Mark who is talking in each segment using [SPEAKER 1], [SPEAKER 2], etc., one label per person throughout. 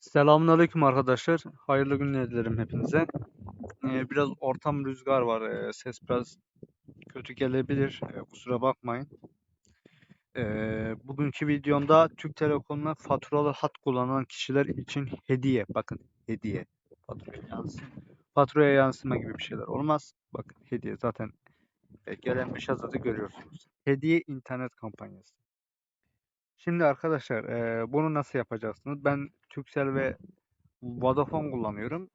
[SPEAKER 1] Selamünaleyküm arkadaşlar. Hayırlı günler dilerim hepinize. Ee, biraz ortam rüzgar var. Ee, ses biraz kötü gelebilir. Ee, kusura bakmayın. Bugünkü videomda Türk Telekom'la faturalı hat kullanan kişiler için hediye. Bakın hediye. Faturaya yansıma, faturaya yansıma gibi bir şeyler olmaz. Bakın hediye zaten e, gelen yazıda görüyorsunuz. Hediye internet kampanyası. Şimdi arkadaşlar e, bunu nasıl yapacaksınız? Ben Turkcell ve Vodafone kullanıyorum.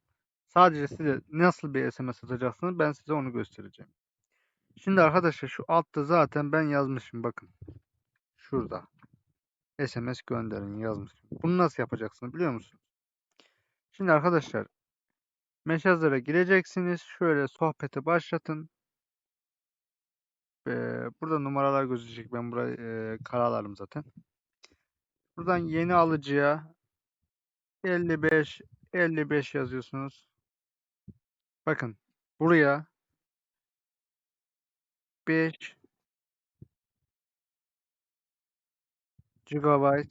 [SPEAKER 1] Sadece size nasıl bir SMS atacaksınız ben size onu göstereceğim. Şimdi arkadaşlar şu altta zaten ben yazmışım bakın. Şurada. SMS gönderin yazmışım. Bunu nasıl yapacaksınız biliyor musunuz? Şimdi arkadaşlar mesajlara gireceksiniz. Şöyle sohbeti başlatın. Ee, burada numaralar gözükecek. Ben burayı e, karalarım zaten. Buradan yeni alıcıya 55 55 yazıyorsunuz. Bakın buraya 5 GB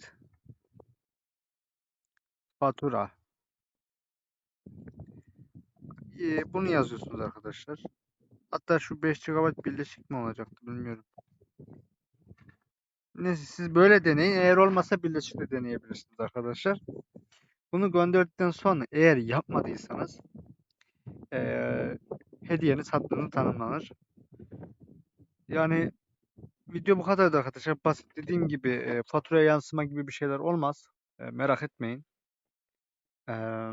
[SPEAKER 1] fatura. Ee, bunu yazıyorsunuz arkadaşlar. Hatta şu 5 GB birleşik mi olacaktı bilmiyorum. Neyse siz böyle deneyin. Eğer olmasa birleşik de deneyebilirsiniz arkadaşlar. Bunu gönderdikten sonra eğer yapmadıysanız eee hediyeniz hattını tanımlanır. Yani video bu kadardı arkadaşlar. Basit dediğim gibi e, faturaya yansıma gibi bir şeyler olmaz. E, merak etmeyin. Eee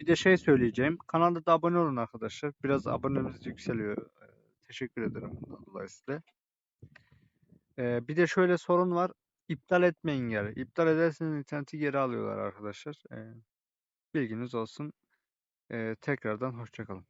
[SPEAKER 1] bir de şey söyleyeceğim. Kanalda da abone olun arkadaşlar. Biraz abonemiz yükseliyor. E, teşekkür ederim bundan. E, bir de şöyle sorun var. İptal etmeyin geri. İptal ederseniz interneti geri alıyorlar arkadaşlar. E, bilginiz olsun. E, tekrardan hoşçakalın.